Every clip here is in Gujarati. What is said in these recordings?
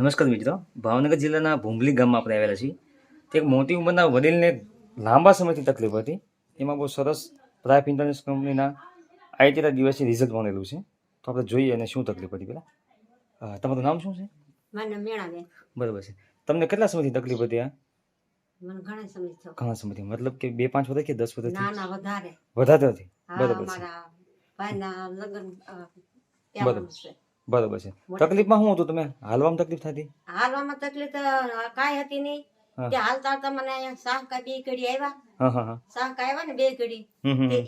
નમસ્કાર મિત્રો. ભાવનગર જિલ્લાના ભૂંભલી ગામમાં આપણે આવેલા છીએ. તે એક મોટી ઉંમરના વડીલને લાંબા સમયથી તકલીફ હતી. એમાં બહુ સરસ પ્રાઇફ ઇન્ટરનેશનલ કંપનીના આઈટીના દિવસે રિઝલ્ટ મળેલું છે. તો આપણે જોઈએ અને શું તકલીફ હતી પેલા અ, તમારું નામ શું છે? બરાબર છે. તમને કેટલા સમયથી તકલીફ હતી આ? ઘણા સમયથી. મતલબ કે બે પાંચ વર્ષ કે દસ ના વધારે. વધારે હતી. બરાબર છે. બરાબર. બરાબર છે. તકલીફમાં શું હતું તમે? હાલવામાં તકલીફ થતી? હાલવામાં તકલીફ કાંઈ હતી નહીં. તે હાલતા હાલતા મને અહીંયા શાહ બે કડી આવ્યા હા હા હા. શાહ કા આવ્યા ને બે કડી.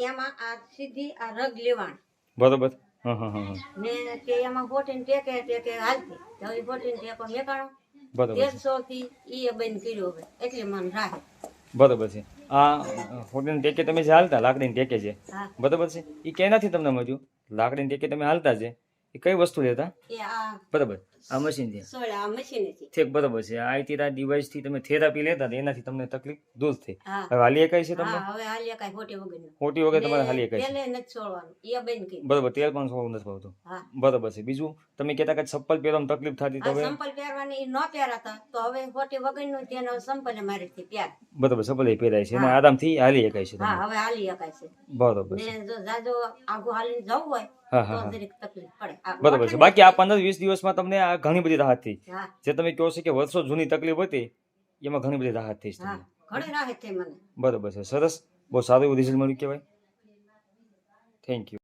એમાં આ સીધી આ રગ લેવાણ. બરાબર. હા તે એમાં હોટીને ટેકે ટેકે હાલતી. તો એ હોટીને ટેકો મેકાણો બરાબરથી ઈ બંધ કર્યો હવે. એટલે મને રાહે. બરાબર છે. આ હોટેલ ટેકે તમે જે હાલતા લાકડીની ટેકે છે. બરાબર છે. એ કેનાથી તમને મળ્યું? લાકડીની ટેકે તમે હાલતા છે એ કઈ વસ્તુ લેતા? બરાબર. આ મશીન છે. સોળ આ મશીન છે. ઠીક બરોબર છે. આ ડિવાઇસથી તમે થેરાપી લેતા હતા એનાથી તમને તકલીફ દૂર થઈ. હવે હાલી એકાઈ છે તમને? હા હવે હાલ્યા કાંઈ હોટી વગર ખોટી વગર તમારે હાલી એકાઈ પેલે નથી છોડવાનું એ બંધ કર્યું બરોબર તેલ પણ છોડવું નથી ભાવતું. હા. બરાબર છે. બીજું તમે કહેતા કે ચપ્પલ પહેરવામાં તકલીફ થતી તો હવે? ચપ્પલ પહેરવાની ન પહેરાતા તો હવે હોટી તેનો ચપ્પલ મારે થી પહેર. બરોબર ચપ્પલ એ પહેરાય છે. અને. આરામથી હાલી એકાઈ છે હા હવે હાલી શકાય છે. બરોબર ને જો જાજો આગો હાલીને જવું હોય તો તકલીફ પડે. આ છે. બાકી આ પંદર વીસ દિવસમાં તમને આ ઘણી બધી રાહત થઈ. હા. જે તમે કહો છો કે વર્ષો જૂની તકલીફ હતી એમાં ઘણી બધી રાહત થઈ છે હા. ઘણી રાહત થઈ મને. બરાબર છે. સરસ. બહુ સારું એવું રિઝલ્ટ મળ્યું કહેવાય. Thank you